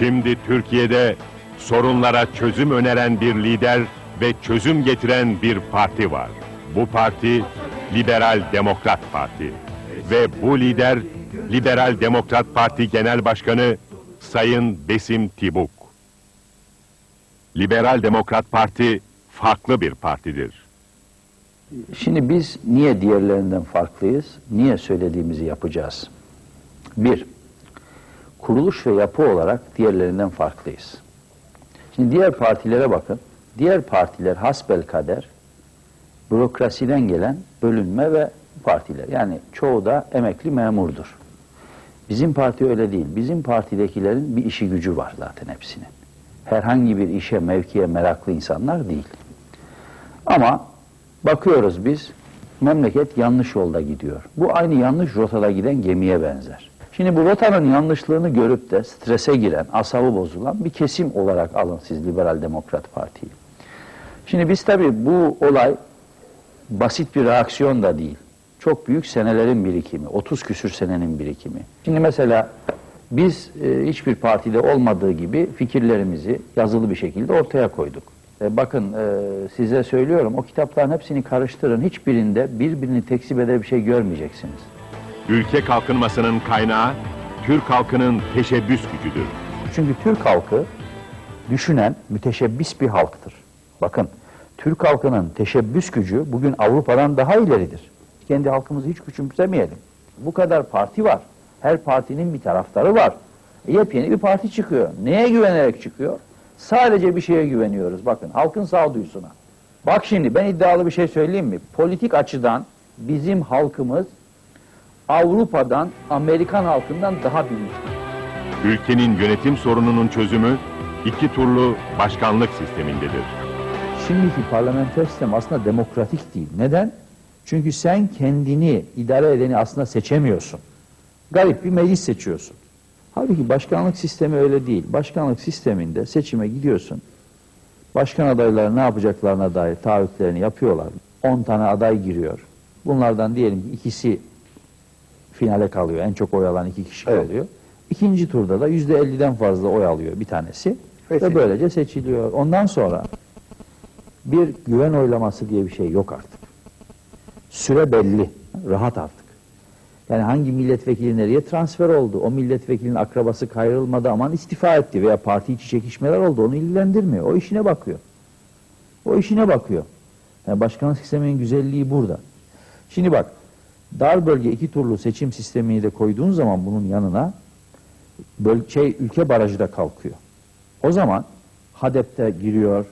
Şimdi Türkiye'de sorunlara çözüm öneren bir lider ve çözüm getiren bir parti var. Bu parti Liberal Demokrat Parti. Ve bu lider Liberal Demokrat Parti Genel Başkanı Sayın Besim Tibuk. Liberal Demokrat Parti farklı bir partidir. Şimdi biz niye diğerlerinden farklıyız? Niye söylediğimizi yapacağız? Bir, kuruluş ve yapı olarak diğerlerinden farklıyız. Şimdi diğer partilere bakın. Diğer partiler hasbel kader bürokrasiden gelen bölünme ve partiler. Yani çoğu da emekli memurdur. Bizim parti öyle değil. Bizim partidekilerin bir işi gücü var zaten hepsinin. Herhangi bir işe, mevkiye meraklı insanlar değil. Ama bakıyoruz biz memleket yanlış yolda gidiyor. Bu aynı yanlış rotada giden gemiye benzer. Şimdi bu rotanın yanlışlığını görüp de strese giren, asabı bozulan bir kesim olarak alın siz Liberal Demokrat Parti'yi. Şimdi biz tabii bu olay basit bir reaksiyon da değil. Çok büyük senelerin birikimi, 30 küsür senenin birikimi. Şimdi mesela biz e, hiçbir partide olmadığı gibi fikirlerimizi yazılı bir şekilde ortaya koyduk. E, bakın e, size söylüyorum o kitapların hepsini karıştırın. Hiçbirinde birbirini tekzip eder bir şey görmeyeceksiniz. Ülke kalkınmasının kaynağı Türk halkının teşebbüs gücüdür. Çünkü Türk halkı düşünen, müteşebbis bir halktır. Bakın, Türk halkının teşebbüs gücü bugün Avrupa'dan daha ileridir. Kendi halkımızı hiç küçümsemeyelim. Bu kadar parti var. Her partinin bir taraftarı var. E, yepyeni bir parti çıkıyor. Neye güvenerek çıkıyor? Sadece bir şeye güveniyoruz. Bakın, halkın sağduyusuna. Bak şimdi ben iddialı bir şey söyleyeyim mi? Politik açıdan bizim halkımız Avrupa'dan, Amerikan halkından daha bilinçli. Ülkenin yönetim sorununun çözümü iki turlu başkanlık sistemindedir. Şimdiki parlamenter sistem aslında demokratik değil. Neden? Çünkü sen kendini idare edeni aslında seçemiyorsun. Garip bir meclis seçiyorsun. Halbuki başkanlık sistemi öyle değil. Başkanlık sisteminde seçime gidiyorsun. Başkan adayları ne yapacaklarına dair taahhütlerini yapıyorlar. 10 tane aday giriyor. Bunlardan diyelim ki ikisi finale kalıyor. En çok oy alan iki kişi kalıyor. İkinci turda da yüzde 50'den fazla oy alıyor bir tanesi. Ve böylece seçiliyor. Ondan sonra bir güven oylaması diye bir şey yok artık. Süre belli, rahat artık. Yani hangi milletvekili nereye transfer oldu, o milletvekilinin akrabası kayrılmadı aman istifa etti veya parti içi çekişmeler oldu onu ilgilendirmiyor. O işine bakıyor. O işine bakıyor. Yani başkanlık sisteminin güzelliği burada. Şimdi bak, dar bölge iki turlu seçim sistemini de koyduğun zaman bunun yanına böl şey, ülke barajı da kalkıyor. O zaman HADEP'te giriyor,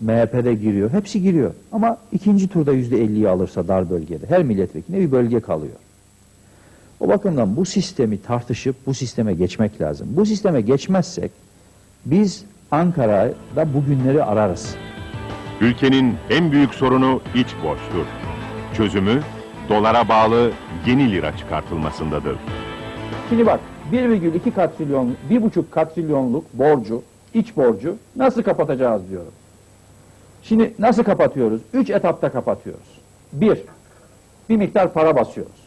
MHP'de giriyor, hepsi giriyor. Ama ikinci turda yüzde elliyi alırsa dar bölgede, her milletvekiline bir bölge kalıyor. O bakımdan bu sistemi tartışıp bu sisteme geçmek lazım. Bu sisteme geçmezsek biz Ankara'da bugünleri ararız. Ülkenin en büyük sorunu iç borçtur. Çözümü dolara bağlı yeni lira çıkartılmasındadır. Şimdi bak 1,2 katrilyon, 1,5 katrilyonluk borcu, iç borcu nasıl kapatacağız diyorum. Şimdi nasıl kapatıyoruz? Üç etapta kapatıyoruz. Bir, bir miktar para basıyoruz.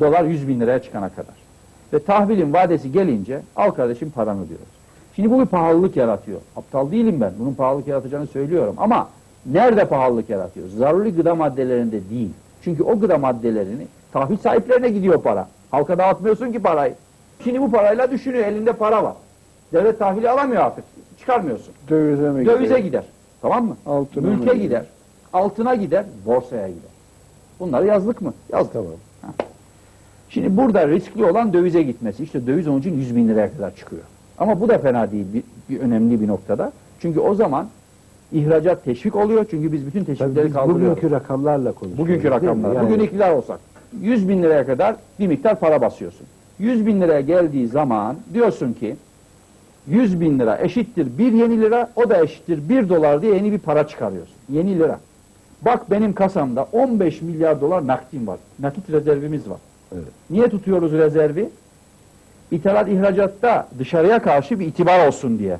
Dolar 100 bin liraya çıkana kadar. Ve tahvilin vadesi gelince al kardeşim paranı diyoruz. Şimdi bu bir pahalılık yaratıyor. Aptal değilim ben. Bunun pahalılık yaratacağını söylüyorum. Ama nerede pahalılık yaratıyor? Zaruri gıda maddelerinde değil. Çünkü o gıda maddelerini tahvil sahiplerine gidiyor para. Halka dağıtmıyorsun ki parayı. Şimdi bu parayla düşünüyor. Elinde para var. Devlet tahvili alamıyor artık. Çıkarmıyorsun. Dövize mi Dövize gidiyor? gider. Tamam mı? Altına Mülke gidiyor? gider. Altına gider. Borsaya gider. Bunları yazdık mı? Yazdık. Tamam. Şimdi burada riskli olan dövize gitmesi. İşte döviz onun için 100 bin liraya kadar çıkıyor. Ama bu da fena değil bir, bir önemli bir noktada. Çünkü o zaman ihracat teşvik oluyor. Çünkü biz bütün Tabii teşvikleri biz kaldırıyoruz. bugünkü rakamlarla konuşuyoruz. Bugünkü değil mi? rakamlar. Yani Bugün iktidar olsak 100 bin liraya kadar bir miktar para basıyorsun. 100 bin liraya geldiği zaman diyorsun ki 100 bin lira eşittir bir yeni lira o da eşittir bir dolar diye yeni bir para çıkarıyorsun. Yeni lira. Bak benim kasamda 15 milyar dolar nakdim var. Nakit rezervimiz var. Evet. Niye tutuyoruz rezervi? İthalat ihracatta dışarıya karşı bir itibar olsun diye.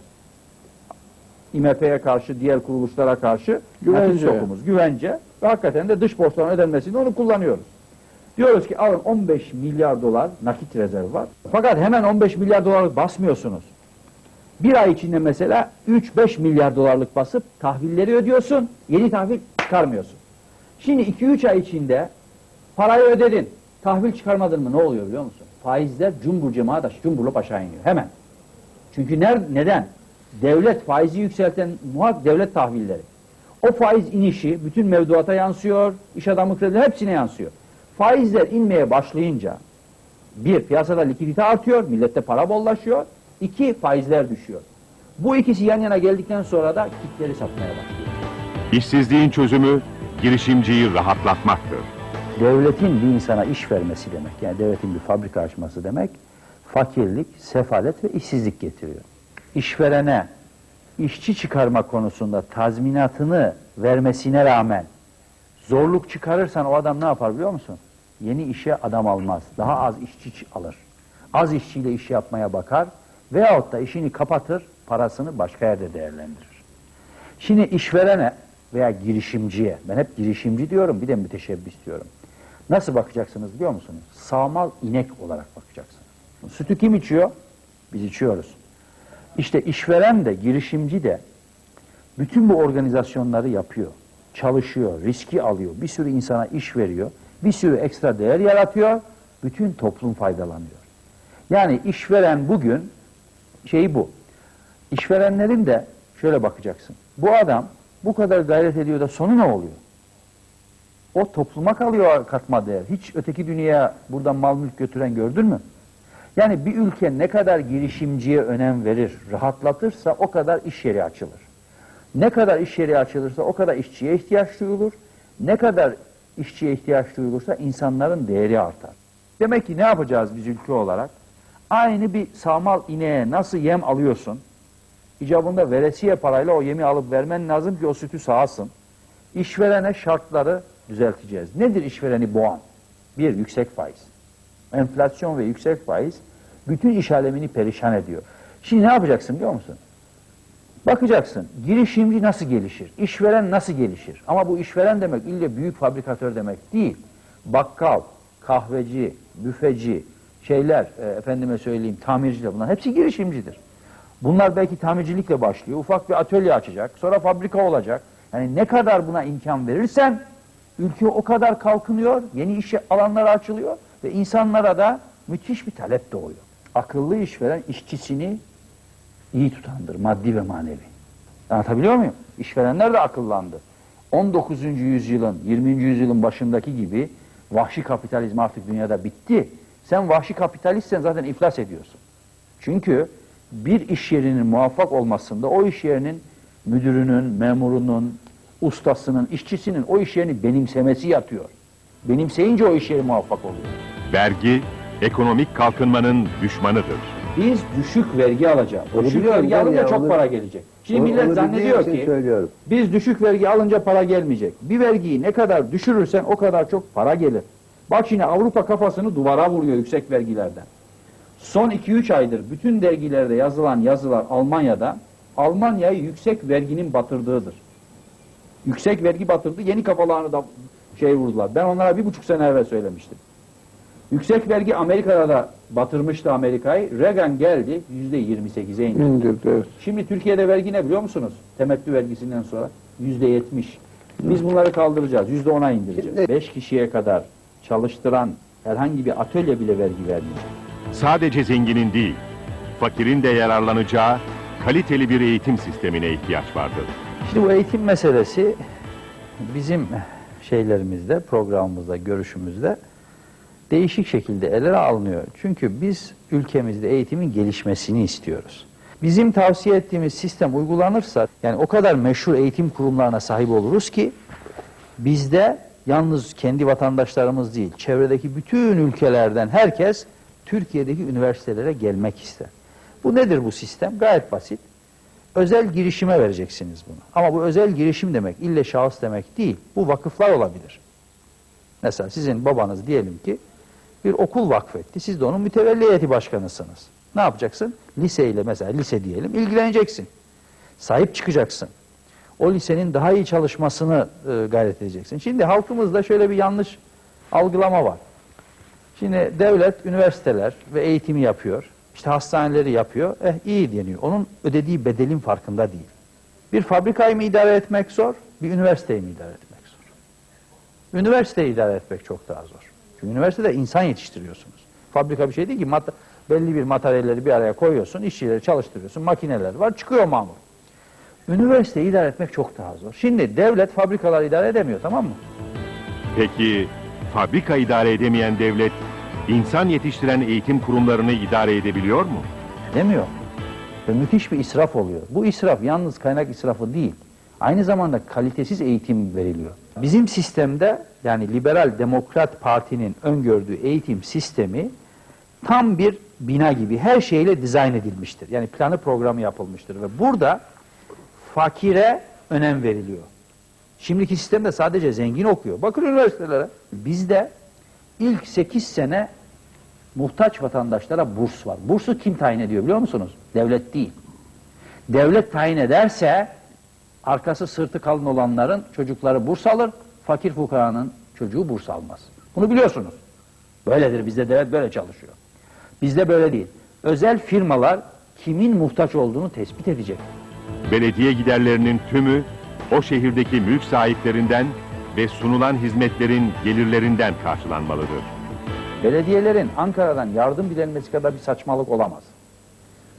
IMF'ye karşı, diğer kuruluşlara karşı Güvence. stokumuz, güvence ve hakikaten de dış borçların ödenmesinde onu kullanıyoruz. Diyoruz ki alın 15 milyar dolar nakit rezerv var. Fakat hemen 15 milyar dolarlık basmıyorsunuz. Bir ay içinde mesela 3-5 milyar dolarlık basıp tahvilleri ödüyorsun, yeni tahvil çıkarmıyorsun. Şimdi 2-3 ay içinde parayı ödedin, tahvil çıkarmadın mı ne oluyor biliyor musun? Faizler cumbur cemaat cumburlop aşağı iniyor hemen. Çünkü ner, neden? Devlet faizi yükselten muhak devlet tahvilleri. O faiz inişi bütün mevduata yansıyor, iş adamı kredileri hepsine yansıyor. Faizler inmeye başlayınca bir, piyasada likidite artıyor, millette para bollaşıyor. İki, faizler düşüyor. Bu ikisi yan yana geldikten sonra da kitleri satmaya başlıyor. İşsizliğin çözümü girişimciyi rahatlatmaktır. Devletin bir insana iş vermesi demek, yani devletin bir fabrika açması demek, fakirlik, sefalet ve işsizlik getiriyor. İşverene işçi çıkarma konusunda tazminatını vermesine rağmen zorluk çıkarırsan o adam ne yapar biliyor musun? Yeni işe adam almaz. Daha az işçi alır. Az işçiyle iş yapmaya bakar veyahut da işini kapatır, parasını başka yerde değerlendirir. Şimdi işverene veya girişimciye, ben hep girişimci diyorum bir de müteşebbis diyorum. Nasıl bakacaksınız biliyor musunuz? Sağmal inek olarak bakacaksınız. Sütü kim içiyor? Biz içiyoruz. İşte işveren de, girişimci de bütün bu organizasyonları yapıyor. Çalışıyor, riski alıyor, bir sürü insana iş veriyor, bir sürü ekstra değer yaratıyor, bütün toplum faydalanıyor. Yani işveren bugün şeyi bu. İşverenlerin de şöyle bakacaksın. Bu adam bu kadar gayret ediyor da sonu ne oluyor? O topluma kalıyor katma değer. Hiç öteki dünyaya buradan mal mülk götüren gördün mü? Yani bir ülke ne kadar girişimciye önem verir, rahatlatırsa o kadar iş yeri açılır. Ne kadar iş yeri açılırsa o kadar işçiye ihtiyaç duyulur. Ne kadar işçiye ihtiyaç duyulursa insanların değeri artar. Demek ki ne yapacağız biz ülke olarak? Aynı bir sağmal ineğe nasıl yem alıyorsun? İcabında veresiye parayla o yemi alıp vermen lazım ki o sütü sağasın. İşverene şartları düzelteceğiz. Nedir işvereni boğan? Bir, yüksek faiz. Enflasyon ve yüksek faiz bütün iş alemini perişan ediyor. Şimdi ne yapacaksın biliyor musun? Bakacaksın girişimci nasıl gelişir, işveren nasıl gelişir. Ama bu işveren demek ille büyük fabrikatör demek değil. Bakkal, kahveci, büfeci, şeyler, e, efendime söyleyeyim tamirciler bunlar hepsi girişimcidir. Bunlar belki tamircilikle başlıyor, ufak bir atölye açacak, sonra fabrika olacak. Yani ne kadar buna imkan verirsen ülke o kadar kalkınıyor, yeni iş alanları açılıyor ve insanlara da müthiş bir talep doğuyor. Akıllı işveren işçisini iyi tutandır, maddi ve manevi. Anlatabiliyor muyum? İşverenler de akıllandı. 19. yüzyılın, 20. yüzyılın başındaki gibi vahşi kapitalizm artık dünyada bitti. Sen vahşi kapitalistsen zaten iflas ediyorsun. Çünkü bir iş yerinin muvaffak olmasında o iş yerinin müdürünün, memurunun, ustasının, işçisinin o iş yerini benimsemesi yatıyor. Benimseyince o iş yeri muvaffak oluyor. Vergi, ekonomik kalkınmanın düşmanıdır. Biz düşük vergi alacağız. O düşük biliyorum vergi ben alınca ya, çok onu- para gelecek. Şimdi Onu- millet onu zannediyor bildiğim için ki söylüyorum. biz düşük vergi alınca para gelmeyecek. Bir vergiyi ne kadar düşürürsen o kadar çok para gelir. Bak şimdi Avrupa kafasını duvara vuruyor yüksek vergilerden. Son 2-3 aydır bütün dergilerde yazılan yazılar Almanya'da Almanya'yı yüksek verginin batırdığıdır. Yüksek vergi batırdı. Yeni kafalarını da şey vurdular. Ben onlara bir buçuk sene evvel söylemiştim. Yüksek vergi Amerika'da da batırmıştı Amerika'yı. Reagan geldi yüzde 28'e indi. İndirdi evet. Şimdi Türkiye'de vergi ne biliyor musunuz? Temettü vergisinden sonra yüzde yetmiş. Biz bunları kaldıracağız. Yüzde ona indireceğiz. Şimdi- Beş kişiye kadar çalıştıran herhangi bir atölye bile vergi vermeyecek. Sadece zenginin değil, fakirin de yararlanacağı kaliteli bir eğitim sistemine ihtiyaç vardır. Şimdi bu eğitim meselesi bizim şeylerimizde, programımızda, görüşümüzde değişik şekilde ele alınıyor. Çünkü biz ülkemizde eğitimin gelişmesini istiyoruz. Bizim tavsiye ettiğimiz sistem uygulanırsa, yani o kadar meşhur eğitim kurumlarına sahip oluruz ki, bizde yalnız kendi vatandaşlarımız değil, çevredeki bütün ülkelerden herkes Türkiye'deki üniversitelere gelmek ister. Bu nedir bu sistem? Gayet basit. Özel girişime vereceksiniz bunu. Ama bu özel girişim demek ille şahıs demek değil. Bu vakıflar olabilir. Mesela sizin babanız diyelim ki bir okul vakfetti. Siz de onun mütevelli heyeti başkanısınız. Ne yapacaksın? Liseyle mesela lise diyelim ilgileneceksin. Sahip çıkacaksın. O lisenin daha iyi çalışmasını e, gayret edeceksin. Şimdi halkımızda şöyle bir yanlış algılama var. Şimdi devlet üniversiteler ve eğitimi yapıyor. İşte hastaneleri yapıyor. Eh iyi deniyor. Onun ödediği bedelin farkında değil. Bir fabrikayı mı idare etmek zor, bir üniversiteyi mi idare etmek zor? Üniversiteyi idare etmek çok daha zor. Çünkü üniversitede insan yetiştiriyorsunuz. Fabrika bir şey değil ki belli bir materyalleri bir araya koyuyorsun, işçileri çalıştırıyorsun, makineler var, çıkıyor mamur. Üniversiteyi idare etmek çok daha zor. Şimdi devlet fabrikaları idare edemiyor tamam mı? Peki fabrika idare edemeyen devlet insan yetiştiren eğitim kurumlarını idare edebiliyor mu? Demiyor. Ve müthiş bir israf oluyor. Bu israf yalnız kaynak israfı değil. Aynı zamanda kalitesiz eğitim veriliyor. Bizim sistemde yani Liberal Demokrat Parti'nin öngördüğü eğitim sistemi tam bir bina gibi her şeyle dizayn edilmiştir. Yani planı programı yapılmıştır ve burada fakire önem veriliyor. Şimdiki sistemde sadece zengin okuyor. Bakın üniversitelere. Bizde ilk 8 sene muhtaç vatandaşlara burs var. Bursu kim tayin ediyor biliyor musunuz? Devlet değil. Devlet tayin ederse arkası sırtı kalın olanların çocukları burs alır, fakir fukaranın çocuğu burs almaz. Bunu biliyorsunuz. Böyledir bizde devlet böyle çalışıyor. Bizde böyle değil. Özel firmalar kimin muhtaç olduğunu tespit edecek. Belediye giderlerinin tümü o şehirdeki mülk sahiplerinden ve sunulan hizmetlerin gelirlerinden karşılanmalıdır. Belediyelerin Ankara'dan yardım dilenmesi kadar bir saçmalık olamaz.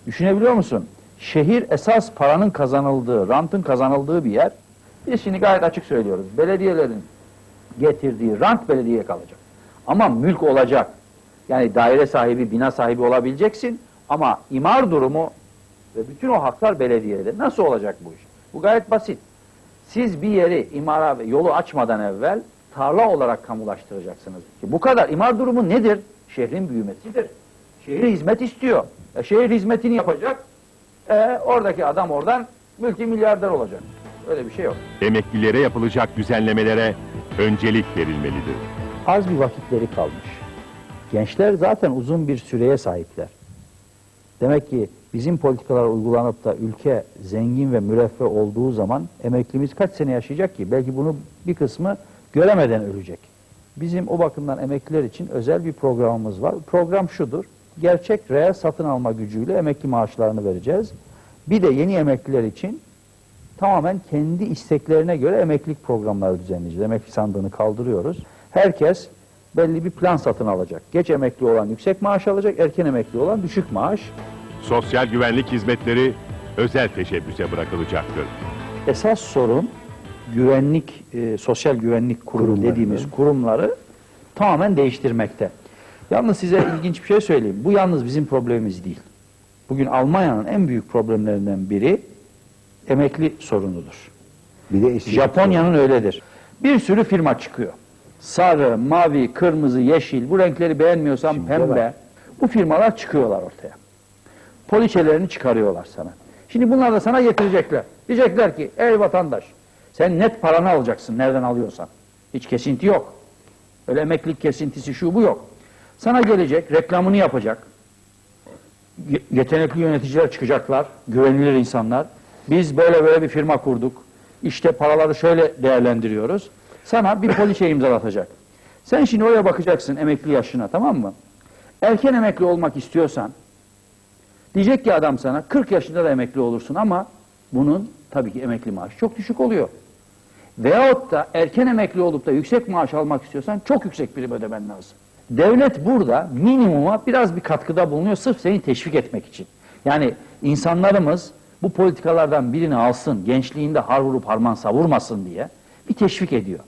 Düşünebiliyor musun? Şehir esas paranın kazanıldığı, rantın kazanıldığı bir yer. Biz şimdi gayet açık söylüyoruz. Belediyelerin getirdiği rant belediyeye kalacak. Ama mülk olacak. Yani daire sahibi, bina sahibi olabileceksin. Ama imar durumu ve bütün o haklar belediyede. Nasıl olacak bu iş? Bu gayet basit. Siz bir yeri imara ve yolu açmadan evvel tarla olarak kamulaştıracaksınız. Ki bu kadar. İmar durumu nedir? Şehrin büyümesidir. Şehir hizmet istiyor. E, şehir hizmetini yapacak. E, oradaki adam oradan multi milyarder olacak. Öyle bir şey yok. Emeklilere yapılacak düzenlemelere öncelik verilmelidir. Az bir vakitleri kalmış. Gençler zaten uzun bir süreye sahipler. Demek ki bizim politikalar uygulanıp da ülke zengin ve müreffeh olduğu zaman emeklimiz kaç sene yaşayacak ki? Belki bunu bir kısmı göremeden ölecek. Bizim o bakımdan emekliler için özel bir programımız var. Program şudur. Gerçek reel satın alma gücüyle emekli maaşlarını vereceğiz. Bir de yeni emekliler için tamamen kendi isteklerine göre emeklilik programları düzenleyeceğiz. Emekli sandığını kaldırıyoruz. Herkes belli bir plan satın alacak. Geç emekli olan yüksek maaş alacak, erken emekli olan düşük maaş. Sosyal güvenlik hizmetleri özel teşebbüse bırakılacaktır. Esas sorun güvenlik, e, sosyal güvenlik kurumu Kurumları. dediğimiz kurumları tamamen değiştirmekte. Yalnız size ilginç bir şey söyleyeyim. Bu yalnız bizim problemimiz değil. Bugün Almanya'nın en büyük problemlerinden biri emekli sorunudur. Bir de işsizlik Japonya'nın öyledir. Bir sürü firma çıkıyor. Sarı, mavi, kırmızı, yeşil. Bu renkleri beğenmiyorsan Şimdi pembe. Bu firmalar çıkıyorlar ortaya. Poliçelerini çıkarıyorlar sana. Şimdi bunlar da sana getirecekler. Diyecekler ki ey vatandaş sen net paranı alacaksın nereden alıyorsan. Hiç kesinti yok. Öyle emeklilik kesintisi şu bu yok. Sana gelecek, reklamını yapacak. Ye- Yetenekli yöneticiler çıkacaklar, güvenilir insanlar. Biz böyle böyle bir firma kurduk. İşte paraları şöyle değerlendiriyoruz. Sana bir poliçe imzalatacak. Sen şimdi oraya bakacaksın emekli yaşına tamam mı? Erken emekli olmak istiyorsan diyecek ki adam sana 40 yaşında da emekli olursun ama bunun tabii ki emekli maaşı çok düşük oluyor. Veyahut da erken emekli olup da yüksek maaş almak istiyorsan çok yüksek prim ödemen lazım. Devlet burada minimuma biraz bir katkıda bulunuyor sırf seni teşvik etmek için. Yani insanlarımız bu politikalardan birini alsın, gençliğinde har vurup harman savurmasın diye bir teşvik ediyor.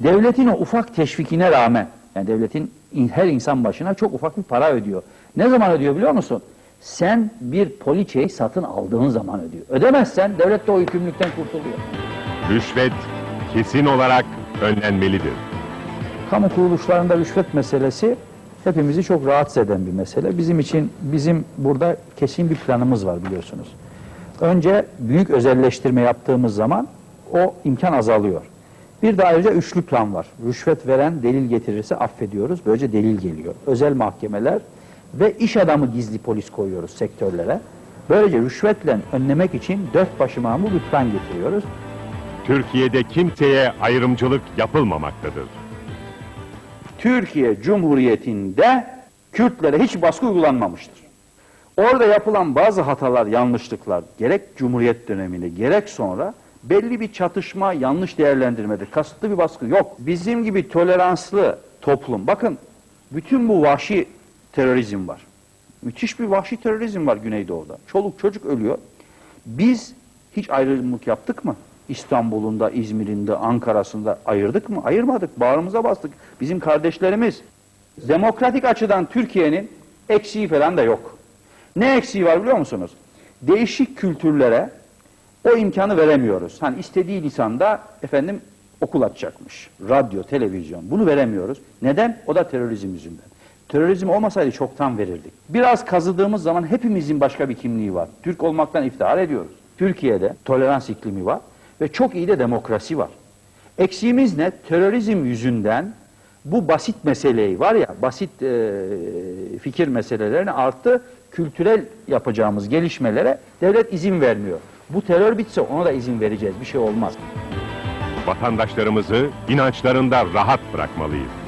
Devletin o ufak teşvikine rağmen, yani devletin in- her insan başına çok ufak bir para ödüyor. Ne zaman ödüyor biliyor musun? Sen bir poliçeyi satın aldığın zaman ödüyor. Ödemezsen devlet de o yükümlülükten kurtuluyor. Rüşvet kesin olarak önlenmelidir. Kamu kuruluşlarında rüşvet meselesi hepimizi çok rahatsız eden bir mesele. Bizim için bizim burada kesin bir planımız var biliyorsunuz. Önce büyük özelleştirme yaptığımız zaman o imkan azalıyor. Bir de ayrıca üçlü plan var. Rüşvet veren delil getirirse affediyoruz. Böylece delil geliyor. Özel mahkemeler ve iş adamı gizli polis koyuyoruz sektörlere. Böylece rüşvetle önlemek için dört başı mamul lütfen getiriyoruz. Türkiye'de kimseye ayrımcılık yapılmamaktadır. Türkiye Cumhuriyeti'nde Kürtlere hiç baskı uygulanmamıştır. Orada yapılan bazı hatalar, yanlışlıklar gerek Cumhuriyet döneminde gerek sonra belli bir çatışma, yanlış değerlendirmedir. Kasıtlı bir baskı yok. Bizim gibi toleranslı toplum, bakın bütün bu vahşi terörizm var. Müthiş bir vahşi terörizm var Güneydoğu'da. Çoluk çocuk ölüyor. Biz hiç ayrımcılık yaptık mı? İstanbul'unda, İzmir'inde, Ankara'sında ayırdık mı? Ayırmadık. Bağrımıza bastık. Bizim kardeşlerimiz. Demokratik açıdan Türkiye'nin eksiği falan da yok. Ne eksiği var biliyor musunuz? Değişik kültürlere o imkanı veremiyoruz. Hani istediği lisanda efendim okul açacakmış. Radyo, televizyon. Bunu veremiyoruz. Neden? O da terörizm yüzünden. Terörizm olmasaydı çoktan verirdik. Biraz kazıdığımız zaman hepimizin başka bir kimliği var. Türk olmaktan iftihar ediyoruz. Türkiye'de tolerans iklimi var ve çok iyi de demokrasi var. Eksiğimiz ne? Terörizm yüzünden bu basit meseleyi var ya, basit e, fikir meselelerini artı kültürel yapacağımız gelişmelere devlet izin vermiyor. Bu terör bitse ona da izin vereceğiz. Bir şey olmaz. Vatandaşlarımızı inançlarında rahat bırakmalıyız.